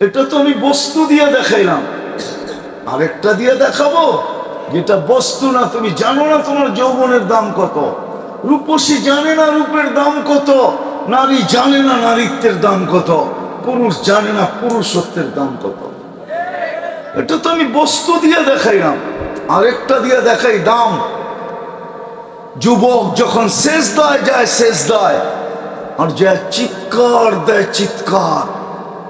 এটা তো আমি বস্তু দিয়ে দেখাইলাম। আরেকটা দিয়ে দেখাবো, যেটা বস্তু না, তুমি জানো না তোমার যৌবনের দাম কত। রূপসী জানে না রূপের দাম কত, নারী জানে না নারীত্বের দাম কত, পুরুষ জানে না পুরুষত্বের দাম কত। এটা তো আমি বস্তু দিয়ে দেখাইলাম, আরেকটা দিয়ে দেখাই দাম। যুবক যখন শেষ দায় যায় শেষ দায় আর যা চিৎকার, দেয় চিৎকার।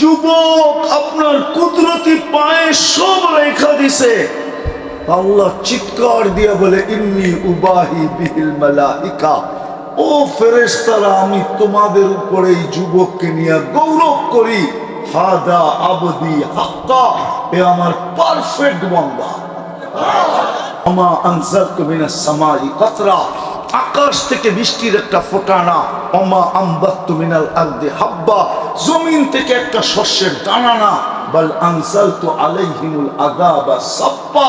যুবক আপনার কুদরতি পায়ে সব রেখা দিছে। আল্লাহ চিৎকার দিয়ে বলে, ইন্নি উবাহি বিহিল মালাইকা। ও ফেরেশতারা, আমি তোমাদের উপরে এই যুবককে নিয়ে গৌরব করি। হাদা আবদি হাক্কা, এ আমার পারফেক্ট বান্দা। আমা আনজালতু মিনাস সামাই কাতরা। আকাশ থেকে বৃষ্টির একটা ফোটানা অমা আম্বাত্তু মিনাল আরদি হাব্বা, জমিন থেকে একটা শস্যের দানা না বল আনসালতু আলাইহিমুল আযাবা সাপ্পা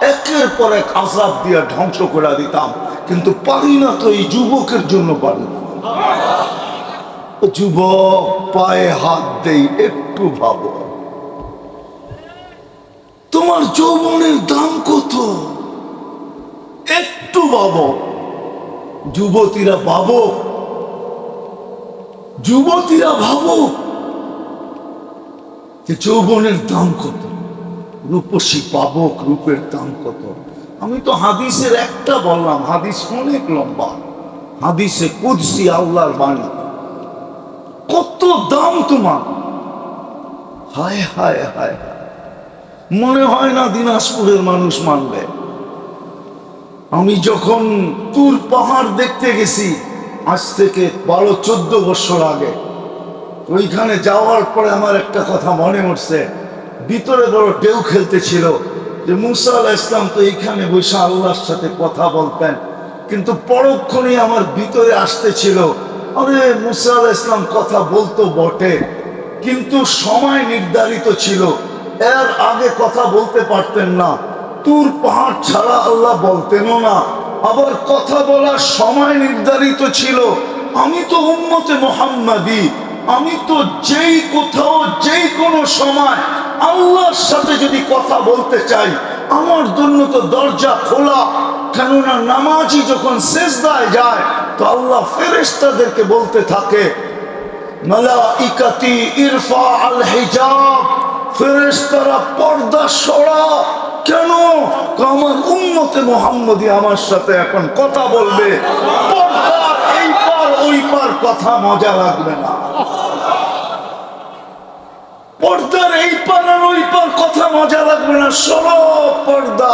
একের পর এক আযাব দিয়ে ধ্বংস করে দিতাম। কিন্তু পারি না তো এই যুবকের জন্য পারি। যুবক, পায়ে হাত দেই, একটু ভাবো। তোমার যৌবনের দাম কত? একটু ভাবো। যুবতীরা ভাবো। যুবতীরা ভাবো যে যৌবনের দাম কত? রূপসী পাবক রূপের দাম কত? আমি তো হাদিসের একটা বললাম, হাদিস অনেক লম্বা। হাদিসে কুদসি আল্লাহর বাণী। কত দাম তোমার? হায় হায় হায়। মনে হয় না দিনাজপুরের মানুষ মানবে। আমি যখন তুর পাহাড় দেখতে গেছি, আজ থেকে বারো চোদ্দ বছর আগে, ওইখানে যাওয়ার পরে আমার একটা কথা মনে উঠছে ভিতরে বড় ঢেউ খেলতেছিল যে মুসা আলাহ ইসলাম তো এইখানে বসে আল্লাহর সাথে কথা বলতেন। কিন্তু পরক্ষণে আমার ভিতরে আসতেছিল, আরে মুসা আলাহ ইসলাম কথা বলতো বটে, কিন্তু সময় নির্ধারিত ছিল, এর আগে কথা বলতে পারতেন না। তুর পাহাড় ছাড়া আল্লাহ বলতেনও না। আবার কথা বলার সময় নির্ধারিত ছিল। আমি তো উম্মতে মোহাম্মদী। আমি তো যেই কোথাও, যেই কোনো সময় আল্লাহর সাথে যদি কথা বলতে চাই, আমার জন্য তো দরজা খোলা। কেননা নামাজি যখন শেষদায় যায়, তো আল্লাহ ফেরেশতাদেরকে বলতে থাকে ইরফা আল হিজাব ফেরেশতারা পর্দা সরা কেন? আমার উম্মতে মোহাম্মদী আমার সাথে এখন কথা বলবে। এই পার, ওই পার কথা মজা লাগবে না। পর্দার এই পার আর ওই পার কথা মজা লাগবে না। পর্দা।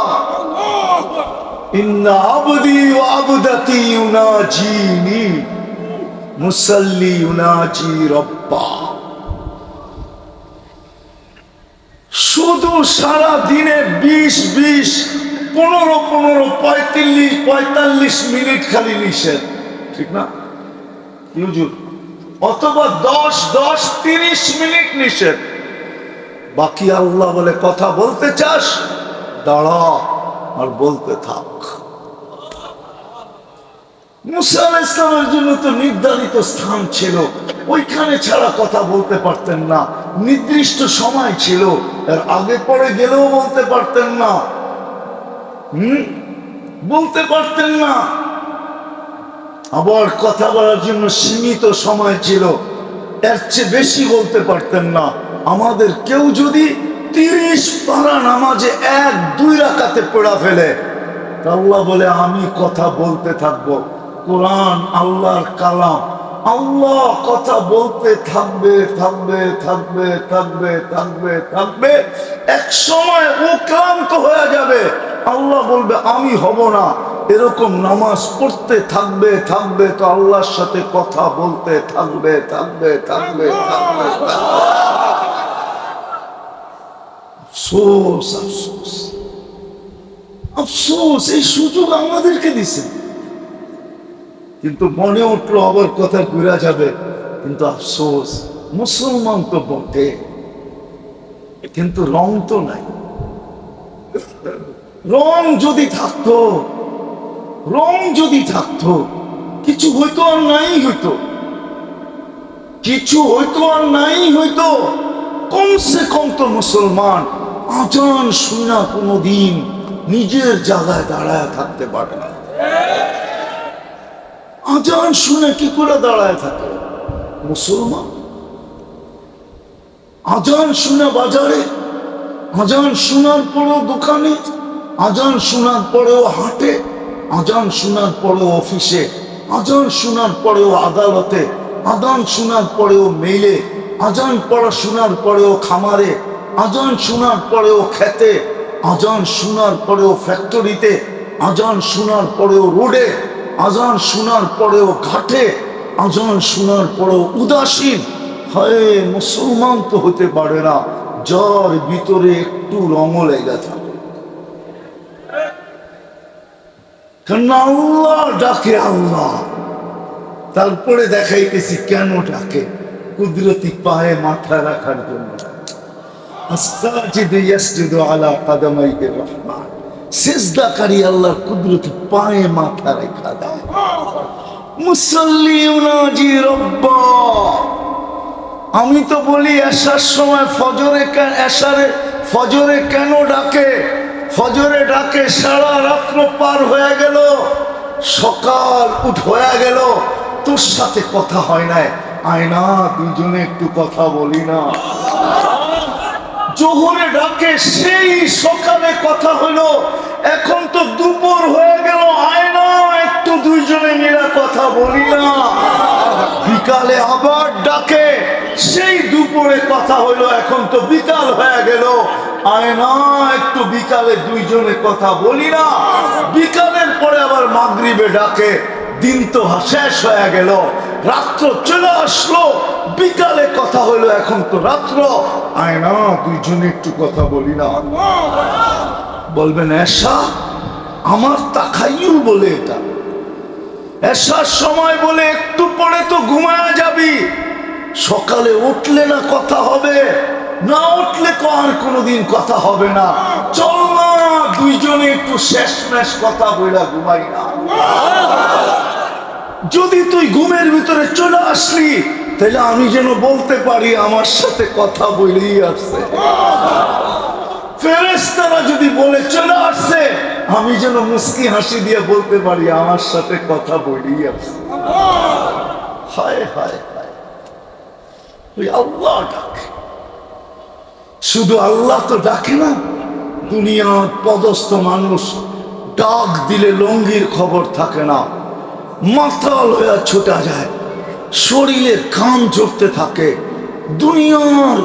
ইউনাজি রব্বা। শুধু সারা দিনে বিশ বিশ, পনেরো পনেরো, পঁয়ত্রিশ, পঁয়তাল্লিশ মিনিট খালি নিষেধ। ঠিক না? অথবা দশ দশ, তিরিশ মিনিট নিষেধ। বাকি আল্লাহ বলে, কথা বলতে চাস, দাঁড়া আর বলতে থাক। মুসাল ইসলামের জন্য তো নির্ধারিত স্থান ছিল। ওইখানে ছাড়া কথা বলতে পারতেন না। নির্দিষ্ট সময় ছিল। আগে পরে গেলেও বলতে পারতেন না। হুম? বলতে পারতেন না। আবার কথা বলার জন্য সীমিত সময় ছিল। এর চেয়ে বেশি বলতে পারতেন না। আমাদের কেউ যদি তিরিশ পারা নামাজে এক, দুই রাখাতে পড়া ফেলে তা বলে, আমি কথা বলতে থাকব। কোরআন, আল্লাহর কালাম আল্লাহ কথা বলতে থাকবে থাকবে থাকবে থাকবে থাকবে থাকবে এক সময় ও ক্লান্ত হয়ে যাবে। আল্লাহ বলবে, আমি হব না। এরকম নামাজ পড়তে থাকবে থাকবে তো আল্লাহর সাথে কথা বলতে থাকবে থাকবে থাকবে থাকবে থাকবে আফসোস আফসোস। আফসোস, এই সুযোগ আমাদেরকে দিছে। কিন্তু মনে উঠল, আবার কথা ঘুরা যাবে। কিন্তু আফসোস, মুসলমান তো বটে, কিন্তু রং তো নাই। রং যদি থাকতো, রং যদি থাকতো, কিছু হইতো আর নাই হইতো। কিছু হইতো আর নাই হইতো, কমসে কম তো মুসলমান আজান শুনা কোনোদিন নিজের জায়গায় দাঁড়ায় থাকতে পারে না। আজান শুনে কি করে দাঁড়ায় থাকে? মুসলমান? আজান শুনে বাজারে, আজান শোনার পরেও দোকানে, আজান শোনার পরেও হাটে, আজান শোনার পরেও অফিসে, আজান শোনার পরেও আদালতে, আজান শোনার পরেও মেইলে, আজান পড়া শোনার পরেও খামারে, আজান শোনার পরেও খেতে, আজান শোনার পরেও ফ্যাক্টরিতে, আজান শোনার পরেও রোডে আজান শোনার পরেও ঘাটে, আজান শোনার পরেও উদাসীন। হয়, মুসলমান তো হতে পারে না, যার ভিতরে একটু রঙ লেগে থাকে। আল্লাহ ডাকে আল্লাহ। তারপরে দেখাইতেছি কেন ডাকে? কুদরতি পায়ে মাথা রাখার জন্য। আস্তাজিদু আলা সিজদাকারী আল্লাহর কুদরতি পায়ে মাথা রেখা দেয়। মুসল্লি উনাজি রব্বা। আমি তো বলি এসার সময় ফজরে এসারে ফজরে কেন ডাকে? ফজরে ডাকে সারা রাত্র পার হয়ে গেল, সকাল উঠ হয়ে গেল, তোর সাথে কথা হয় নাই। আয়না দুজনে একটু কথা বলি না। জোহরে ডাকে, সেই সকালে কথা হলো, এখন তো দুপুর হয়ে গেল আয়না একটু দুইজনে মিলে কথা বলি না। বিকালে আবার ডাকে, সেই দুপুরে কথা হলো, এখন তো বিকাল হয়ে গেল আয়না একটু বিকালে দুইজনে কথা বলি না। বিকালের পরে আবার মাগরিবে ডাকে দিন তো শেষ হয়ে গেল। রাত্র চলে আসলো। বিকালে কথা হলো, এখন তো রাত্র। আয়না দুইজনে একটু কথা বলি না। বলবেন এসা আমার তাকাইউল বলে এটা। এসার সময় বলে একটু পরে তো ঘুমায়া যাবি। সকালে উঠলে না কথা হবে, না উঠলে তো আর কোনোদিন কথা হবে না। চল না, দুইজনে একটু শেষ মেশ কথা বইলা ঘুমাই না। যদি তুই ঘুমের ভিতরে চলে আসলি, তাহলে আমি যেন বলতে পারি, আমার সাথে কথা বলেই আসছে। ফেরেস্তারা যদি বলে, চলে আসছে, আমি যেন হাসি দিয়ে বলতে পারি, আমার সাথে কথা আসছে। হায় হায় হায়। আল্লাহ ডাকে। শুধু আল্লাহ তো ডাকে না, দুনিয়ার পদস্থ মানুষ ডাক দিলে লঙ্গির খবর থাকে না। মাতাল হয়ে ছোটা যায়। শরীরে কান চড়তে থাকে। দুনিয়ার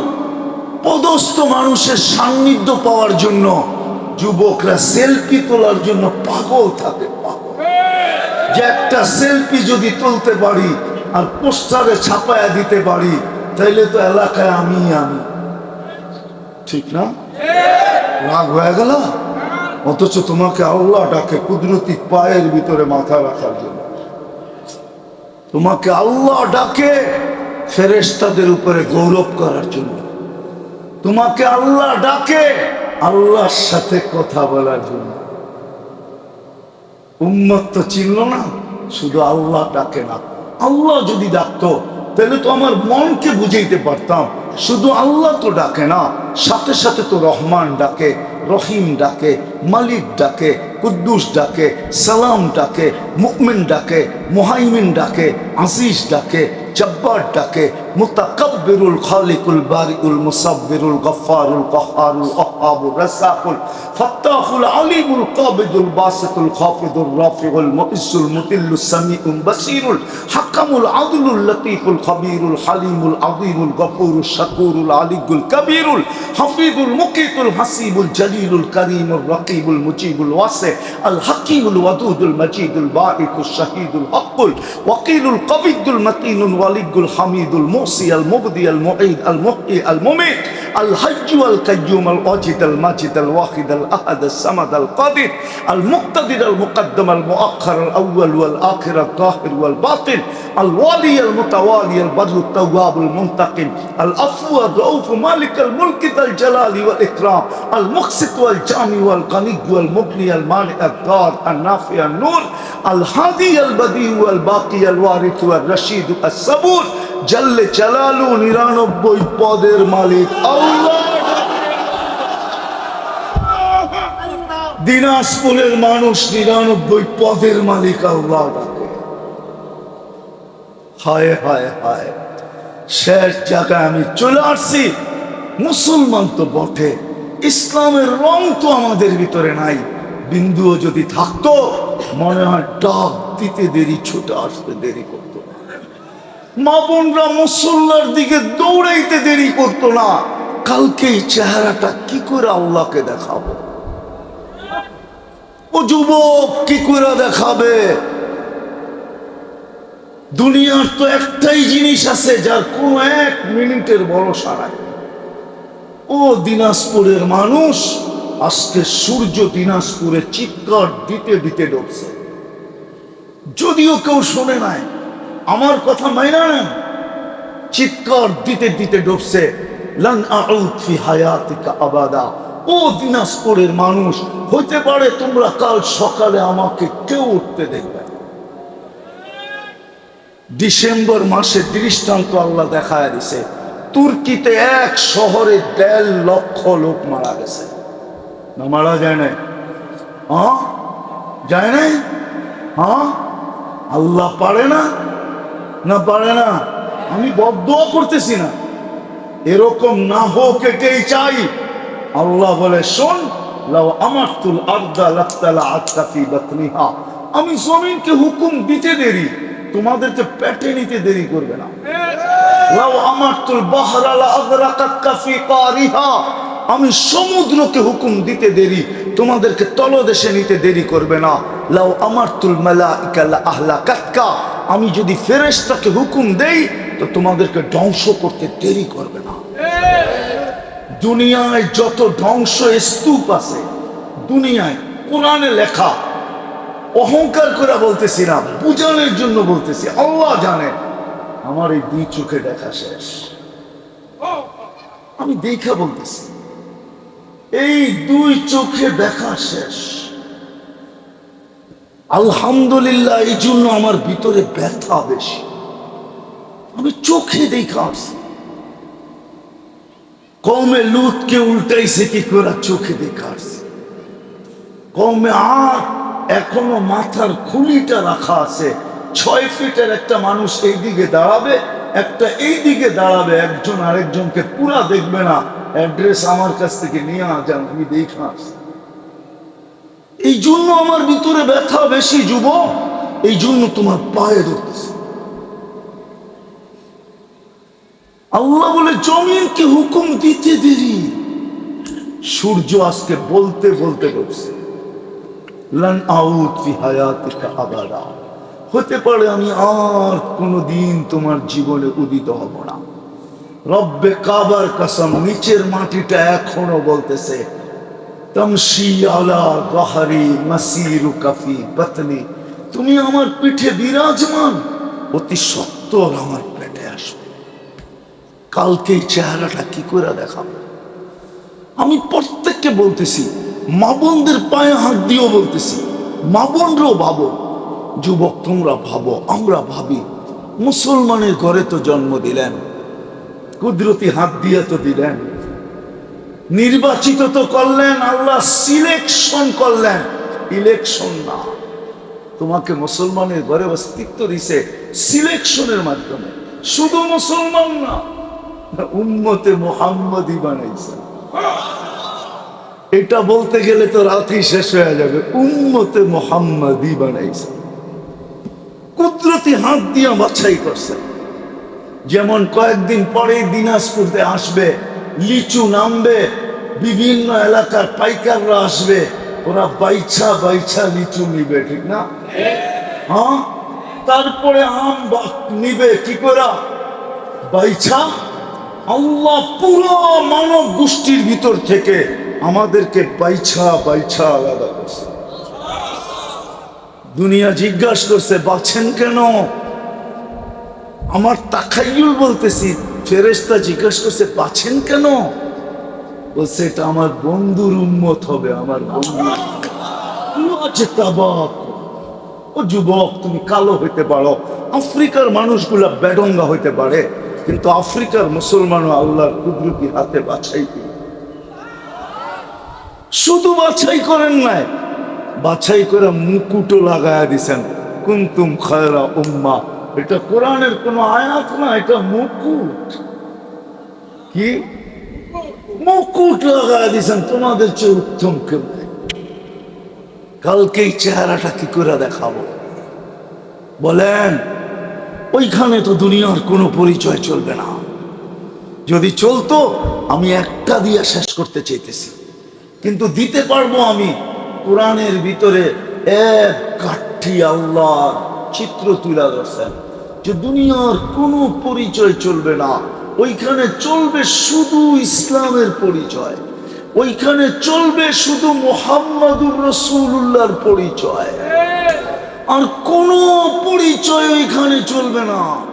পদস্থ মানুষের সান্নিধ্য পাওয়ার জন্য যুবকরা সেলফি তোলার জন্য পাগল থাকে যে একটা সেলফি যদি তুলতে পারি আর পোস্টারে ছাপায়া দিতে পারি, তাইলে তো এলাকায় আমি আমি। ঠিক না? রাগ হয়ে গেল? অথচ তোমাকে আল্লাহ ডাকে কুদরতি পায়ের ভিতরে মাথা রাখার জন্য। তোমাকে আল্লাহ ডাকে ফেরেস্তাদের উপরে গৌরব করার জন্য। তোমাকে আল্লাহ ডাকে আল্লাহর সাথে কথা বলার জন্য। উম্মত তো চিনল না, শুধু আল্লাহ ডাকে না। আল্লাহ যদি ডাকতো, তাহলে তো আমার মনকে বুঝাইতে পারতাম। শুধু আল্লাহ তো ডাকে না, সাথে সাথে তো রহমান ডাকে, রহিম ডাকে, মালিক ডাকে, কুদ্দুস ডাকে, সালাম ডাকে মুকমিন ডাকে, মোহাইমিন ডাকে, আজিজ ডাকে জব্বার ডাকে মুতাকাব্বিরুল খালিকুল বারিউল মুসাব্বিরুল গফফারুল কহ্হারুল ওহাবুর রাসাকুল ফাত্তাহুল আলিমুল কাবিদুল বাসিতুল খাফিদুর রাফিউল মুইসুল মুতিল্লুস সামিউল বাসিরুল হাকামুল আদলুল লতীফুল খবীরুল হালিমুল আযীমুল গফুরুল শাকুরুল আলিগুল কবীরুল হাফিজুল মুকিতুল হাসিবুল জলিলুল করিমুল রকিবুল মুজিবুল ওয়াসি আল الحكيم الودود المجيد الباعث الشهيد الحق الوكيل القوي المتين الولي الحميد الموصي المبدي المعيد المحيي المميت الحج والقيوم الواجد الماجد الواحد الأحد الصمد القادر المقتدر المقدم المؤخر الأول والآخر الظاهر والباطن الوالي المتوالي البر التواب المنتقم العفو الرؤوف مالك الملك ذا الجلال والإكرام المقسط والجامع والغني والمغني المانع الدار النافع النور الهادي البديع والباقي الوارث والرشيد الصبور جل جلاله নিরানব্বই পদের মালিক আল্লাহ দিনাজপুরের মানুষ নিরানব্বই পদের মালিক আল্লাহ ডাকে হায় হায় হায় শেষ জায়গায় আমি চলে আসছি মুসলমান তো বটে ইসলামের রং তো আমাদের ভিতরে নাই বিন্দুও যদি থাকতো, মনে হয় ডাক দিতে দেরি, ছুটে আসতে দেরি করতো। মা বোনরা মুসল্লার দিকে দৌড়াইতে দেরি করতো না। কালকে এই চেহারাটা কি করে আল্লাহকে দেখাবো? ও যুবক কি করে দেখাবে? দুনিয়ার তো একটাই জিনিস আছে, যার কোন এক মিনিটের বড় নাই। ও দিনাজপুরের মানুষ আজকে সূর্য দিনাজপুরে চিৎকার দিতে দিতে ডুবছে। যদিও কেউ শোনে নাই, আমার কথা মাইনা নেন। চিৎকার দিতে দিতে ডুবছে ও দিনাজপুরের মানুষ হতে পারে তোমরা কাল সকালে আমাকে কেউ উঠতে দেখবে ডিসেম্বর মাসে দৃষ্টান্ত আল্লাহ দেখায় দিছে, তুর্কিতে এক শহরে দেড় লক্ষ লোক মারা গেছে। না মারা যায় নাই। হ্যাঁ যায় নাই? হ্যাঁ আল্লাহ পারে না? না পারে না। আমি বদুয়া করতেছি না। এরকম না হোক এটাই চাই। আল্লাহ বলে শোন লাও আমার তুল আর্দা লাক্তালা আত্তাফি বাতনিহা। আমি জমিনকে হুকুম দিতে দেরি তোমাদেরকে পেটে নিতে দেরি করবে না। লাও আমার তুল বহরালা আদরাকাত কাফি কারিহা। আমি সমুদ্রকে হুকুম দিতে দেরি, তোমাদেরকে তলদেশে নিতে দেরি করবে না। লাও আমার তুল মালাইকা আহলা কাতকা আমি যদি ফেরেশতাকে হুকুম দেই, তো তোমাদেরকে ধ্বংস করতে দেরি করবে না। দুনিয়ায় যত ধ্বংস স্তূপ আছে, দুনিয়ায় কোরআনে লেখা, অহংকার করে বলতেছি না বুঝানোর জন্য বলতেছি, আল্লাহ জানে, আমার এই দুই চোখে দেখা শেষ। আমি দেখা বলতেছি এই দুই চোখে দেখা শেষ। আলহামদুলিল্লাহ, এই জন্য আমার ভিতরে ব্যথা বেশি। আমি চোখে দেখা আসছি। কমে লুটকে উল্টাইছে কি করে চোখে দেখা আসছে। কমে আর এখনও মাথার খুলিটা রাখা আছে। ছয় ফিটের একটা মানুষ এই দিকে দাঁড়াবে, একটা এই দিকে দাঁড়াবে, একজন আরেকজনকে পুরা দেখবে না। অ্যাড্রেস আমার কাছ থেকে নিয়ে যান, আমি দেখে এই জন্য আমার ভিতরে ব্যথা বেশি যুব এই জন্য তোমার পায়ে ধরতেছে। আল্লাহ বলে, জমিনকে হুকুম দিতে দেরি। সূর্য আজকে বলতে বলতে বলছে, লান আউত ফি হায়াতিকা আবাদা। হতে পারে আমি আর কোনোদিন তোমার জীবনে উদিত হব না। রব্বে কাবার কসম, নিচের মাটিটা এখনও বলতেছে তুমি আমার পিঠে বিরাজমান, অতি সত্তর আমার পেটে আসবে। কালকে চেহারাটা কি করে দেখাবো? আমি প্রত্যেককে বলতেছি, মা বোনদের পায়ে হাত দিয়েও বলতেছি, মা ভাবো, যুবক তোমরা ভাবো, আমরা ভাবি, মুসলমানের ঘরে তো জন্ম দিলেন। কুদরতি হাত দিয়ে তো দিলেন। নির্বাচিত তো করলেন, আল্লাহ সিলেকশন করলেন। ইলেকশন না। তোমাকে মুসলমানের ঘরে অস্তিত্ব দিছে সিলেকশনের মাধ্যমে। শুধু মুসলমান না, উম্মতে মোহাম্মদই বানাইছে। এটা বলতে গেলে তো রাতই শেষ হয়ে যাবে। উম্মতে মোহাম্মদই বানাইছে। কুদরতি হাত দিয়ে বাছাই করছে। যেমন কয়েকদিন পরেই দিনাজপুরতে আসবে, লিচু নামবে, বিভিন্ন এলাকার পাইকাররা আসবে, ওরা বাইছা বাইছা লিচু নিবে, ঠিক না? হ্যাঁ? তারপরে আম নিবে, কি করে বাইছা? আল্লাহ পুরো মানব গোষ্ঠীর ভিতর থেকে আমাদেরকে বাইছা বাইছা আলাদা করছে। দুনিয়া জিজ্ঞাসা করছে বাছেন কেন? আমার তাকাইয়ুল বলতেছি ফেরেস্তা জিজ্ঞাসা করছে, পাচ্ছেন কেন? বলছে, এটা আমার বন্ধুর উন্মত হবে, আমার বন্ধু। ও যুবক, তুমি কালো হইতে পারো, আফ্রিকার মানুষগুলা বেডঙ্গা হইতে পারে, কিন্তু আফ্রিকার মুসলমানও আল্লাহর কুদরতি হাতে বাছাই শুধু বাছাই করেন নাই, বাছাই করে মুকুটও লাগায়া দিছেন। কুন্তুম খায়রা উম্মা এটা কোরআনের কোন আয়াত না, এটা মুকুট। কি? মুকুট লাগায়া দিছেন তোমাদের চেয়ে উত্তম কেউ নেই। কালকে এই চেহারাটা কি করে দেখাবো? বলেন, ওইখানে তো দুনিয়ার কোনো পরিচয় চলবে না। যদি চলতো, আমি একটা দিয়ে শেষ করতে চাইতেছি। কিন্তু দিতে পারব আমি কোরআনের ভিতরে এক কাঠি আল্লাহ চিত্র তুলে ধরছেন যে দুনিয়ার কোনো পরিচয় চলবে না। ওইখানে চলবে শুধু ইসলামের পরিচয়। ওইখানে চলবে শুধু মোহাম্মদুর রসুল্লাহর পরিচয়। আর কোনো পরিচয় ওইখানে চলবে না।